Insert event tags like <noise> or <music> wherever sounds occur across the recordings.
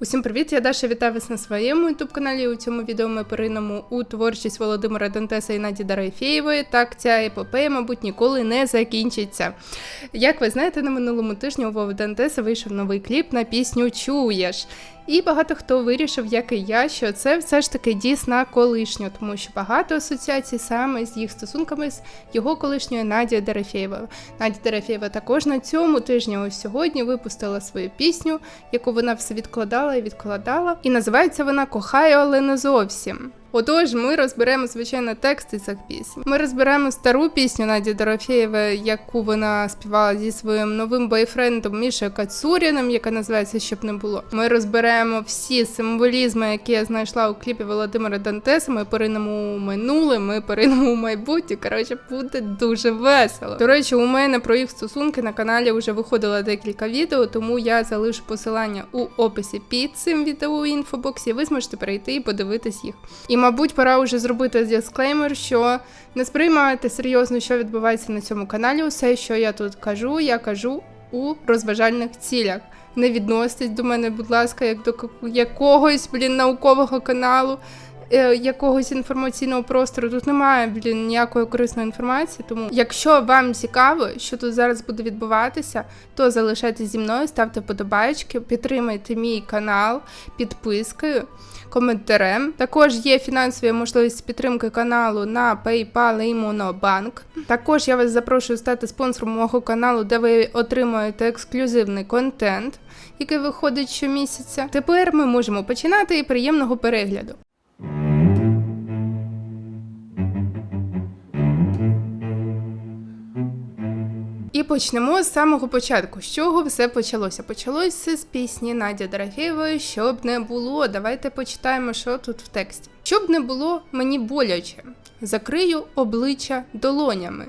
Усім привіт! Я Даша вітаю вас на своєму youtube каналі. У цьому відео ми поринемо у творчість Володимира Дантеса і Наді Дарайфєєвої. Так, ця епопея, мабуть, ніколи не закінчиться. Як ви знаєте, на минулому тижні у Вови Дантеса вийшов новий кліп на пісню Чуєш. І багато хто вирішив, як і я, що це все ж таки дійсна колишню, тому що багато асоціацій саме з їх стосунками з його колишньою Надією Дерефєєвою. Надія Дерефєєва також на цьому тижні, ось сьогодні, випустила свою пісню, яку вона все відкладала і відкладала. І називається вона Кохаю, але не зовсім. Отож, ми розберемо звичайно тексти цих пісень. Ми розберемо стару пісню Наді Дорофєєвої, яку вона співала зі своїм новим бойфрендом Мішою Кацуріним, яка називається Щоб не було. Ми розберемо всі символізми, які я знайшла у кліпі Володимира Дантеса. Ми поринемо у минуле, ми поринемо у майбутнє. Коротше, буде дуже весело. До речі, у мене про їх стосунки на каналі вже виходило декілька відео, тому я залишу посилання у описі під цим відео у інфобоксі. Ви зможете перейти і подивитись їх. І, мабуть, пора вже зробити дисклеймер, що не сприймайте серйозно, що відбувається на цьому каналі. Усе, що я тут кажу, я кажу у розважальних цілях. Не відноситесь до мене, будь ласка, як до якогось блін наукового каналу, якогось інформаційного простору. Тут немає блін ніякої корисної інформації. Тому, якщо вам цікаво, що тут зараз буде відбуватися, то залишайтесь зі мною, ставте подобаєчки, підтримайте мій канал підпискою коментарем. Також є фінансова можливість підтримки каналу на PayPal і Monobank. Також я вас запрошую стати спонсором мого каналу, де ви отримуєте ексклюзивний контент, який виходить щомісяця. Тепер ми можемо починати і приємного перегляду. І почнемо з самого початку. З чого все почалося? Почалося з пісні Наді Дорофєєвої Щоб не було. Давайте почитаємо, що тут в тексті. Щоб не було мені боляче, закрию обличчя долонями.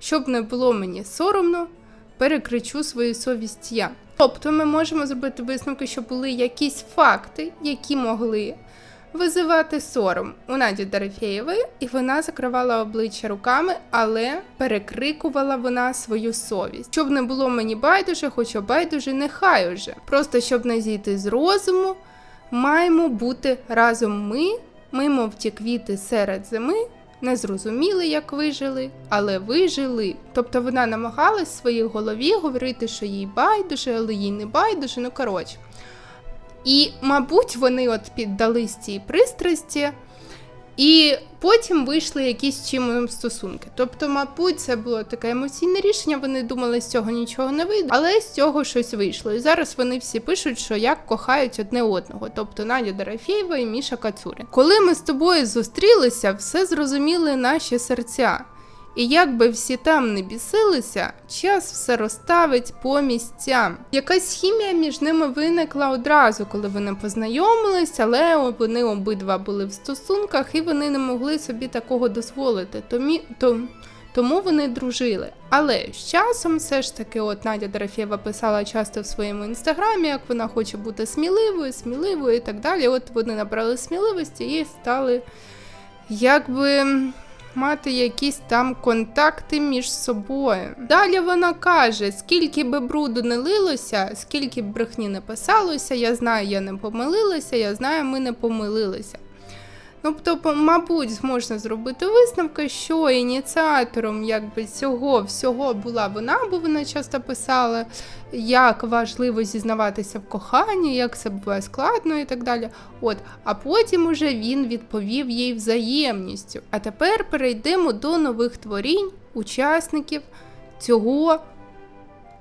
Щоб не було мені соромно, перекричу свою совість я. Тобто ми можемо зробити висновки, що були якісь факти, які могли визивати сором у Наді Дорофєєвої, і вона закривала обличчя руками, але перекрикувала вона свою совість. Щоб не було мені байдуже, хоча байдуже, нехай уже. Просто щоб не зійти з розуму, маємо бути разом ми, ми, мов ті квіти серед зими. Не зрозуміли, як вижили, але вижили. Тобто вона намагалась в своїй голові говорити, що їй байдуже, але їй не байдуже. Ну коротше. І, мабуть, вони от піддались цій пристрасті, і потім вийшли якісь чим стосунки. Тобто, мабуть, це було таке емоційне рішення. Вони думали, з цього нічого не вийде, але з цього щось вийшло. І зараз вони всі пишуть, що як кохають одне одного, тобто Надя Дорофєєва і Міша Кацурин. Коли ми з тобою зустрілися, все зрозуміли наші серця. І як би всі там не бісилися, час все розставить по місцям. Якась хімія між ними виникла одразу, коли вони познайомились, але вони обидва були в стосунках і вони не могли собі такого дозволити. Томі, то, тому вони дружили. Але з часом все ж таки, от Надя Дорофєва писала часто в своєму інстаграмі, як вона хоче бути сміливою, сміливою і так далі. От вони набрали сміливості і стали якби мати якісь там контакти між собою. Далі вона каже: скільки би бруду не лилося, скільки б брехні не писалося, я знаю, я не помилилася, я знаю, ми не помилилися. Ну, тобто, мабуть, можна зробити висновки, що ініціатором якби цього всього була вона, бо вона часто писала, як важливо зізнаватися в коханні, як це буває складно і так далі. От, а потім уже він відповів їй взаємністю. А тепер перейдемо до нових творінь, учасників цього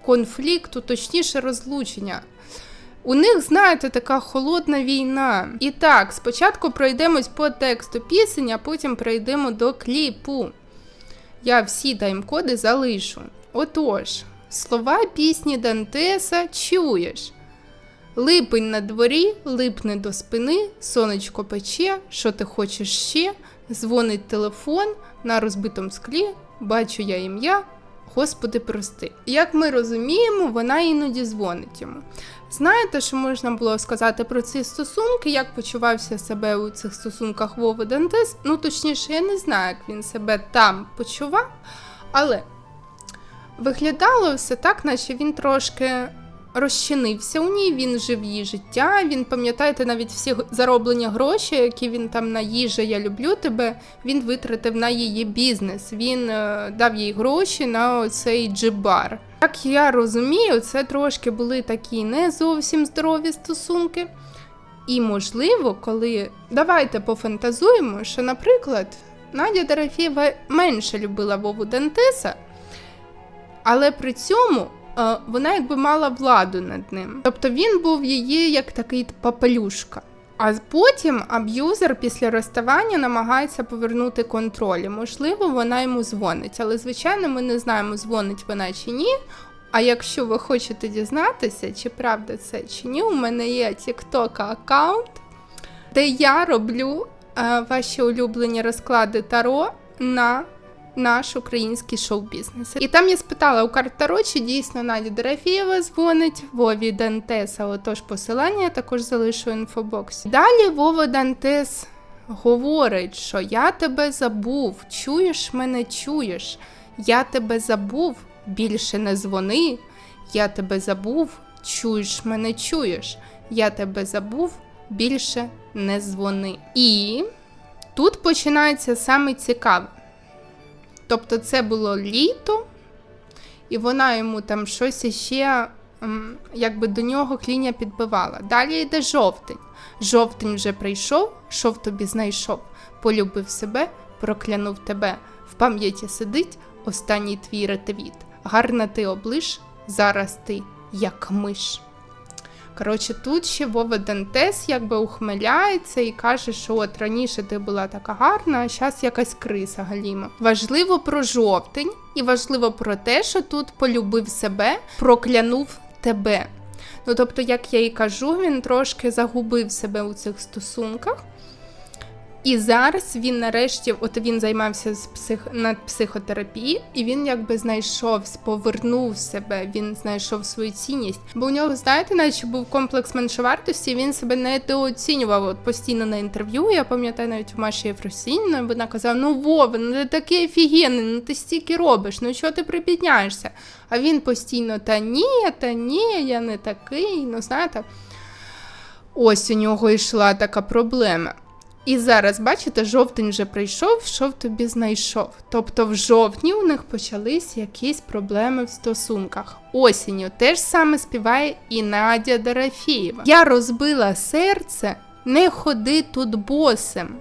конфлікту, точніше розлучення. У них, знаєте, така холодна війна. І так, спочатку пройдемось по тексту пісень, а потім пройдемо до кліпу. Я всі тайм-коди залишу. Отож, слова пісні Дантеса чуєш. Липень на дворі, липне до спини, сонечко пече, що ти хочеш ще, дзвонить телефон на розбитому склі, бачу я ім'я, Господи, прости. Як ми розуміємо, вона іноді дзвонить йому. Знаєте, що можна було сказати про ці стосунки, як почувався себе у цих стосунках Вова Дантес? Ну, точніше, я не знаю, як він себе там почував, але виглядало все так, наче він трошки розчинився у ній, він жив її життя. Він пам'ятаєте навіть всі зароблені гроші, які він там на їжа Я люблю тебе. Він витратив на її бізнес. Він е, дав їй гроші на цей джибар. Як я розумію, це трошки були такі не зовсім здорові стосунки. І можливо, коли давайте пофантазуємо, що, наприклад, Надя Дорофєва менше любила Вову Дантеса, але при цьому вона якби мала владу над ним. Тобто він був її як такий папелюшка. А потім аб'юзер після розставання намагається повернути контроль. Можливо, вона йому дзвонить, але звичайно, ми не знаємо, дзвонить вона чи ні. А якщо ви хочете дізнатися, чи правда це чи ні, у мене є TikTok аккаунт, де я роблю е, ваші улюблені розклади Таро на наш український шоу-бізнес. І там я спитала у карт Таро, чи дійсно Надя Дорофєва дзвонить Вові Дантеса. Отож, посилання я також залишу в інфобоксі. Далі Вова Дантес говорить, що я тебе забув, чуєш мене, чуєш. Я тебе забув, більше не дзвони. Я тебе забув, чуєш мене, чуєш. Я тебе забув, більше не дзвони. І тут починається саме цікаве. Тобто це було літо, і вона йому там щось іще, якби до нього кліня підбивала. Далі йде жовтень. Жовтень вже прийшов, що в тобі знайшов, полюбив себе, проклянув тебе. В пам'яті сидить останній твій ретвіт. Гарна ти облиш, зараз ти як миш. Коротше, тут ще Вова Дантес якби ухмиляється і каже, що от раніше ти була така гарна, а зараз якась криса галіма. Важливо про жовтень і важливо про те, що тут полюбив себе, проклянув тебе. Ну тобто, як я і кажу, він трошки загубив себе у цих стосунках. І зараз він нарешті, от він займався з псих... над психотерапією, і він якби знайшов, повернув себе, він знайшов свою цінність. Бо у нього, знаєте, наче був комплекс меншовартості, він себе недооцінював. От постійно на інтерв'ю. Я пам'ятаю навіть у Маші Єфросіньної, вона казала: Ну Вова, ну ти такий офігенний, ну ти стільки робиш, ну чого ти припідняєшся? А він постійно та ні, та ні, я не такий. Ну знаєте, ось у нього йшла така проблема. І зараз, бачите, жовтень вже прийшов, що в тобі знайшов. Тобто в жовтні у них почались якісь проблеми в стосунках. Осінню теж саме співає і Надя Дорофєєва. Я розбила серце, не ходи тут босим.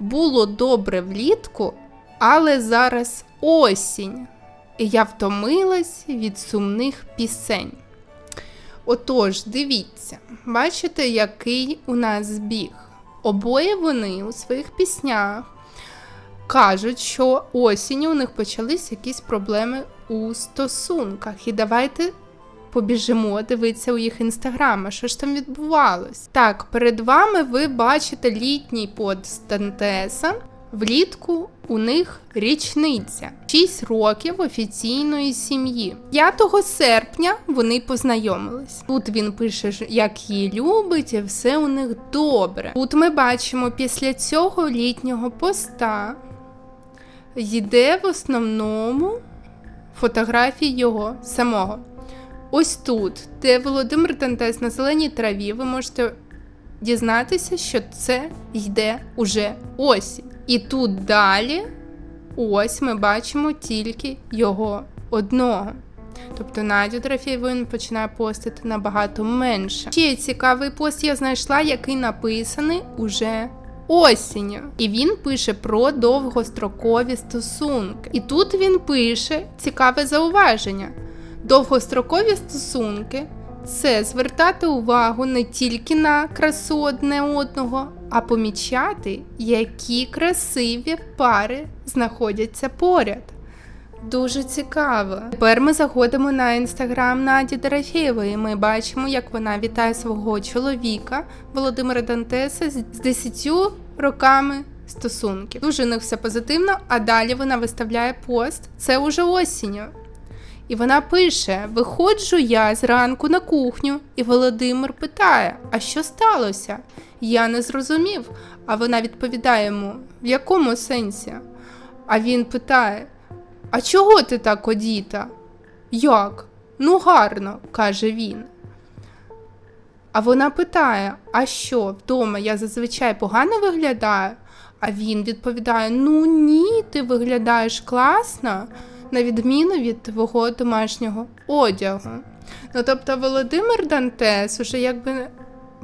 Було добре влітку, але зараз осінь. І я втомилась від сумних пісень. Отож, дивіться, бачите, який у нас збіг. Обоє вони у своїх піснях кажуть, що осінню у них почались якісь проблеми у стосунках. І давайте побіжимо дивитися у їх інстаграми, що ж там відбувалось. Так, перед вами ви бачите літній пост Дантеса. Влітку у них річниця 6 років офіційної сім'ї. 5 серпня вони познайомились. Тут він пише, як її любить, і все у них добре. Тут ми бачимо після цього літнього поста йде в основному фотографії його самого. Ось тут, де Володимир Дантес на зеленій траві, ви можете дізнатися, що це йде уже осінь. І тут далі, ось ми бачимо тільки його одного. Тобто Надю Дорофєєву починає постити набагато менше. Ще цікавий пост я знайшла, який написаний уже осінню. І він пише про довгострокові стосунки. І тут він пише цікаве зауваження: довгострокові стосунки це звертати увагу не тільки на красу одне одного, а помічати, які красиві пари знаходяться поряд. Дуже цікаво. Тепер ми заходимо на інстаграм Наді Дорофєєвої. Ми бачимо, як вона вітає свого чоловіка Володимира Дантеса з 10 роками стосунків. Дуже у них все позитивно, а далі вона виставляє пост. Це уже осінню. І вона пише: Виходжу я зранку на кухню, і Володимир питає: А що сталося? Я не зрозумів. А вона відповідає йому: В якому сенсі? А він питає: А чого ти так одіта? Як? Ну, гарно, каже він. А вона питає: А що, вдома я зазвичай погано виглядаю? А він відповідає: Ну ні, ти виглядаєш класно, на відміну від твого домашнього одягу. Ну тобто Володимир Дантес уже якби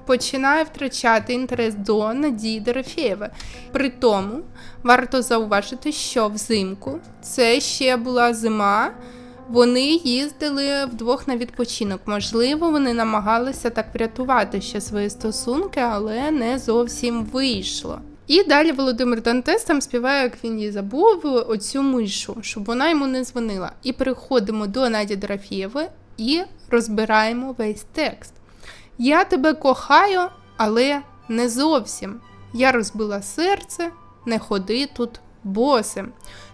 починає втрачати інтерес до Надії Дорофєєва. При тому варто зауважити, що взимку це ще була зима. Вони їздили вдвох на відпочинок. Можливо, вони намагалися так врятувати ще свої стосунки, але не зовсім вийшло. І далі Володимир Дантес там співає, як він її забув, оцю мишу, щоб вона йому не дзвонила. І переходимо до Наді Дорофєєвої і розбираємо весь текст. Я тебе кохаю, але не зовсім. Я розбила серце, не ходи тут босим.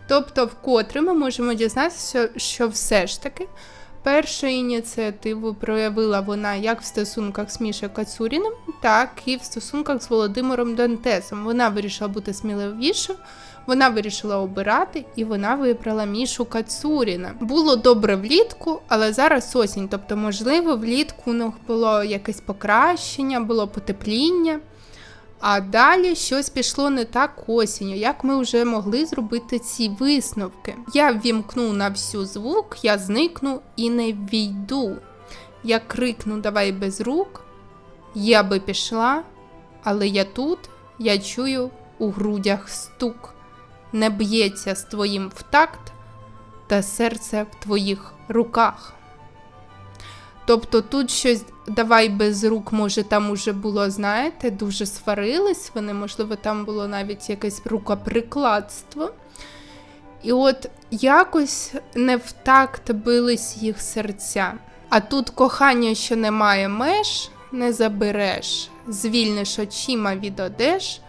Тобто, вкотре ми можемо дізнатися, що все ж таки першу ініціативу проявила вона як в стосунках з Мішою Кацуріним, так і в стосунках з Володимиром Дантесом. Вона вирішила бути сміливішою, вона вирішила обирати, і вона вибрала Мішу Кацуріна. Було добре влітку, але зараз осінь. Тобто, можливо, влітку у було якесь покращення, було потепління. А далі щось пішло не так осінню, як ми вже могли зробити ці висновки. Я ввімкну на всю звук, я зникну і не війду. Я крикну Давай без рук, я би пішла, але я тут, я чую у грудях стук, не б'ється з твоїм в такт, та серце в твоїх руках. Тобто тут щось давай без рук, може, там уже було, знаєте, дуже сварились вони, можливо, там було навіть якесь рукоприкладство. І от якось не в такт бились їх серця. А тут кохання, що немає меж, не забереш, звільниш очима від одеж,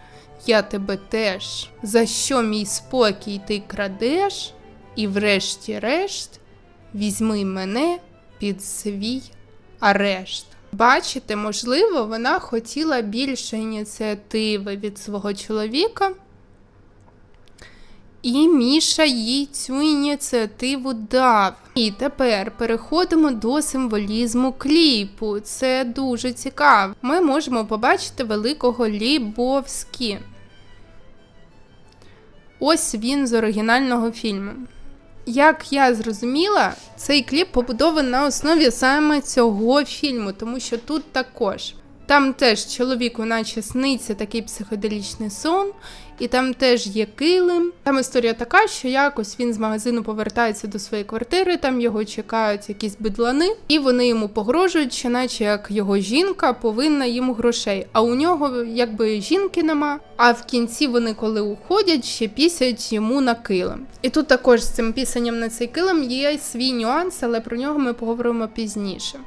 я тебе теж, за що мій спокій ти крадеш, і врешті-решт візьми мене під свій арешт. Бачите, можливо, вона хотіла більше ініціативи від свого чоловіка, і Міша їй цю ініціативу дав. І тепер переходимо до символізму кліпу. Це дуже цікаво. Ми можемо побачити великого Лібовські. Ось він з оригінального фільму. Як я зрозуміла, цей кліп побудований на основі саме цього фільму, тому що тут також. Там теж чоловіку, наче сниться такий психоделічний сон, і там теж є килим. Там історія така, що якось він з магазину повертається до своєї квартири, там його чекають якісь бидлани, і вони йому погрожують, що наче як його жінка повинна йому грошей. А у нього якби жінки нема. А в кінці вони, коли уходять, ще пісять йому на килим. І тут також з цим пісанням на цей килим є свій нюанс, але про нього ми поговоримо пізніше.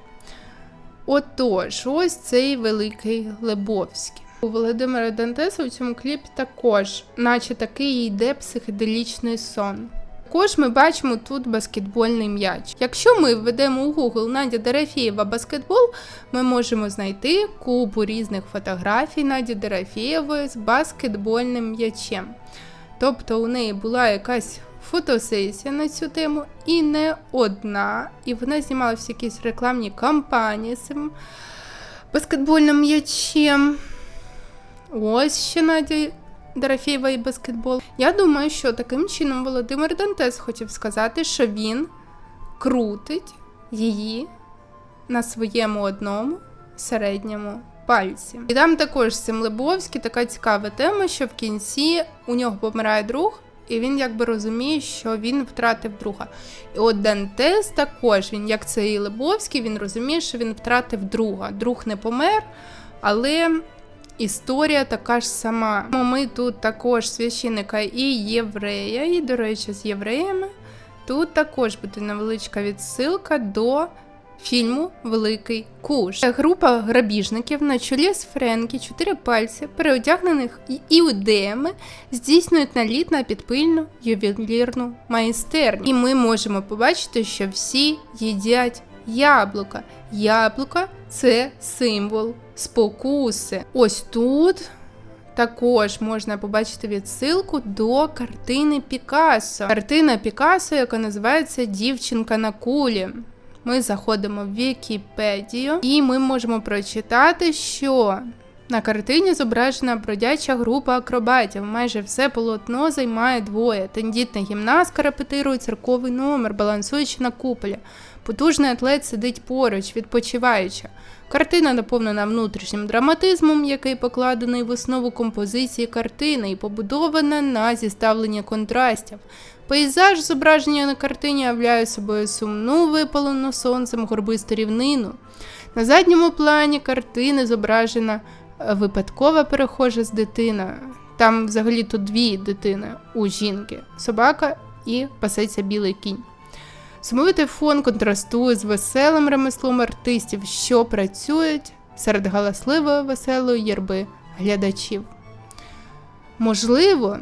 Отож, ось цей великий Лебовський. У Володимира Дантеса в цьому кліпі також, наче такий йде психоделічний сон. Також ми бачимо тут баскетбольний м'яч. Якщо ми введемо у Google Надя Дорофєєва баскетбол, ми можемо знайти купу різних фотографій Наді Дорофєєвої з баскетбольним м'ячем. Тобто у неї була якась фотосесія на цю тему, і не одна. І вона знімалася якісь рекламні кампанії з цим баскетбольним м'ячем. Ось ще Надя Дорофєєва і баскетбол. Я думаю, що таким чином Володимир Дантес хотів сказати, що він крутить її на своєму одному середньому пальці. І там також з цим Лебовський така цікава тема, що в кінці у нього помирає друг. І він якби розуміє, що він втратив друга. І от Дантес також, він, як це і Лебовський, він розуміє, що він втратив друга. Друг не помер, але історія така ж сама. Ми тут також священника і єврея, і, до речі, з євреями. Тут також буде невеличка відсилка до фільму Великий Куш. Група грабіжників на чолі з Френкі чотири пальці, переодягнених іудеями, здійснюють наліт на підпильну ювелірну майстерню. І ми можемо побачити, що всі їдять яблука. Яблука це символ спокуси. Ось тут. Також можна побачити відсилку до картини Пікассо. Картина Пікассо, яка називається Дівчинка на кулі. Ми заходимо в Вікіпедію і ми можемо прочитати, що на картині зображена бродяча група акробатів. Майже все полотно займає двоє. Тендітна гімнастка репетирує церковий номер, балансуючи на куполі. Потужний атлет сидить поруч, відпочиваючи. Картина наповнена внутрішнім драматизмом, який покладений в основу композиції картини і побудована на зіставленні контрастів. Пейзаж, зображення на картині, являє собою сумну випалену сонцем горбисту рівнину. На задньому плані картини зображена е, випадкова перехожа з дитиною. Там взагалі то дві дитини у жінки собака і пасеться білий кінь. Сумовитий фон контрастує з веселим ремеслом артистів, що працюють серед галасливої веселої єрби глядачів. Можливо,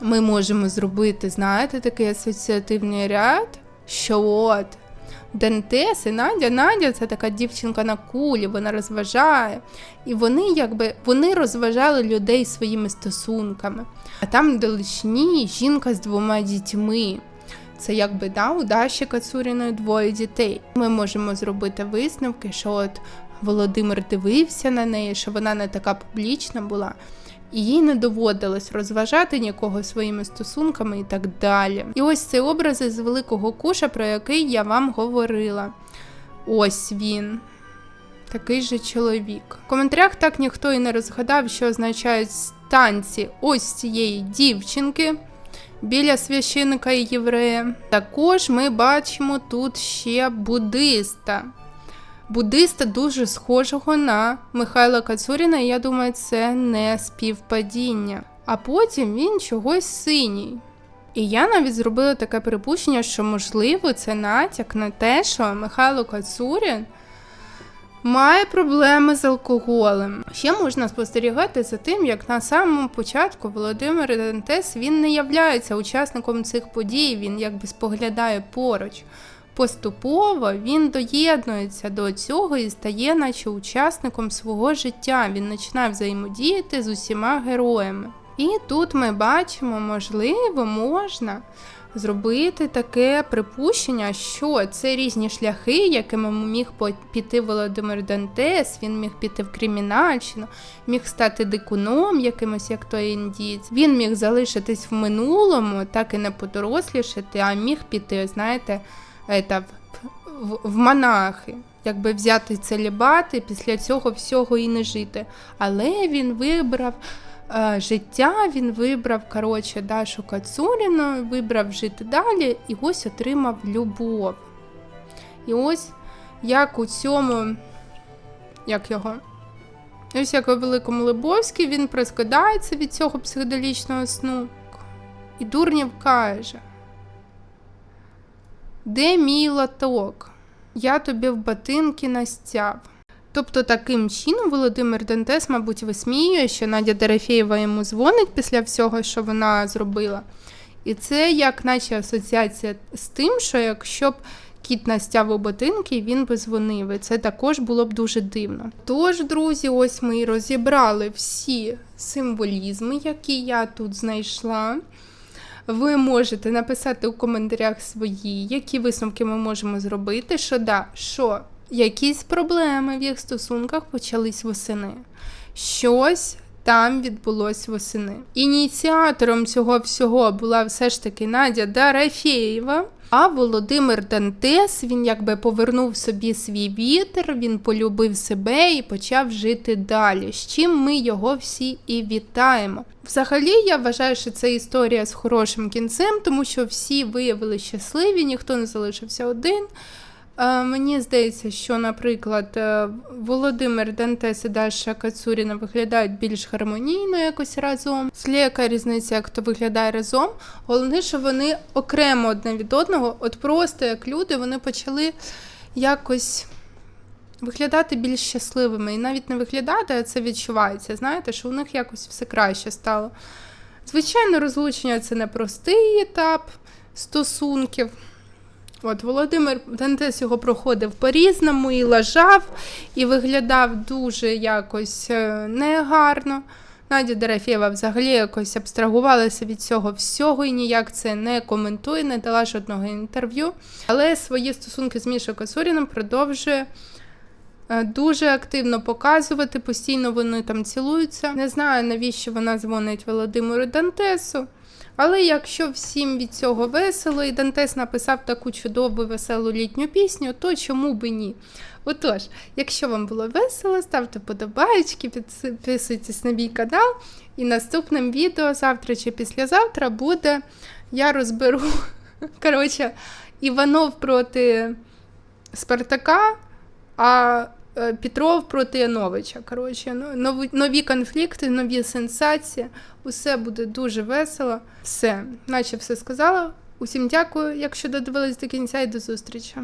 ми можемо зробити, знаєте, такий асоціативний ряд, що от Дантес і Надя, Надя це така дівчинка на кулі, вона розважає. І вони якби вони розважали людей своїми стосунками. А там вдалечні жінка з двома дітьми. Це якби да, у Даші Кацуріної двоє дітей. Ми можемо зробити висновки, що от Володимир дивився на неї, що вона не така публічна була, і їй не доводилось розважати нікого своїми стосунками і так далі. І ось це образи з великого куша, про який я вам говорила. Ось він. Такий же чоловік. В коментарях так ніхто і не розгадав, що означають танці ось цієї дівчинки біля священика і єврея. Також ми бачимо тут ще буддиста. Буддиста дуже схожого на Михайла Кацуріна, і я думаю, це не співпадіння. А потім він чогось синій. І я навіть зробила таке припущення, що, можливо, це натяк на те, що Михайло Кацурін має проблеми з алкоголем. Ще можна спостерігати за тим, як на самому початку Володимир Дантес він не являється учасником цих подій, він якби споглядає поруч. Поступово він доєднується до цього і стає, наче учасником свого життя. Він починає взаємодіяти з усіма героями. І тут ми бачимо, можливо, можна зробити таке припущення, що це різні шляхи, якими міг піти Володимир Дантес, він міг піти в кримінальщину, міг стати дикуном якимось, як той індієць. Він міг залишитись в минулому, так і не подорослішати, а міг піти, знаєте, это, в, в монахи. Якби взяти целібат і після цього всього і не жити. Але він вибрав Е, життя він вибрав коротше, Дашу Кацуріну, вибрав жити далі і ось отримав любов. І ось як у цьому, як його? Ось як у Великому Лебовській він проскидається від цього психоделічного сну. І Дурнів каже: Де мій латок? Я тобі в ботинки настяв. Тобто таким чином Володимир Дантес, мабуть, висміює, що Надя Дерефєєва йому дзвонить після всього, що вона зробила. І це як наче асоціація з тим, що якщо б кіт настяв у ботинки, він би дзвонив. І це також було б дуже дивно. Тож, друзі, ось ми і розібрали всі символізми, які я тут знайшла. Ви можете написати у коментарях свої, які висновки ми можемо зробити, що да, що якісь проблеми в їх стосунках почались восени. Щось там відбулось восени. Ініціатором цього всього була все ж таки Надя Дарафєєва. А Володимир Дантес він якби повернув собі свій вітер, він полюбив себе і почав жити далі. З чим ми його всі і вітаємо. Взагалі, я вважаю, що це історія з хорошим кінцем, тому що всі виявили щасливі, ніхто не залишився один. Е, мені здається, що, наприклад, е, Володимир Дантес і Даша Кацуріна виглядають більш гармонійно якось разом. Сліяка різниця, як то виглядає разом. Головне, що вони окремо одне від одного, от просто як люди, вони почали якось виглядати більш щасливими. І навіть не виглядати, а це відчувається. Знаєте, що у них якось все краще стало. Звичайно, розлучення це непростий етап стосунків. От Володимир Дантес його проходив по-різному і лажав, і виглядав дуже якось е, негарно. Надя Дерафєва, взагалі якось абстрагувалася від цього всього і ніяк це не коментує, не дала жодного інтерв'ю. Але свої стосунки з Мішою Касуріним продовжує дуже активно показувати. Постійно вони там цілуються. Не знаю, навіщо вона дзвонить Володимиру Дантесу. Але якщо всім від цього весело, і Дантес написав таку чудову веселу літню пісню, то чому би ні? Отож, якщо вам було весело, ставте подобаєчки, підписуйтесь на мій канал. І наступним відео завтра чи післязавтра буде я розберу <laughs> коротше, Іванов проти Спартака, а е, Петров проти Яновича. Коротше, ну, нові, нові конфлікти, нові сенсації. Усе буде дуже весело. Все, наче все сказала. Усім дякую, якщо додивились до кінця, і до зустрічі.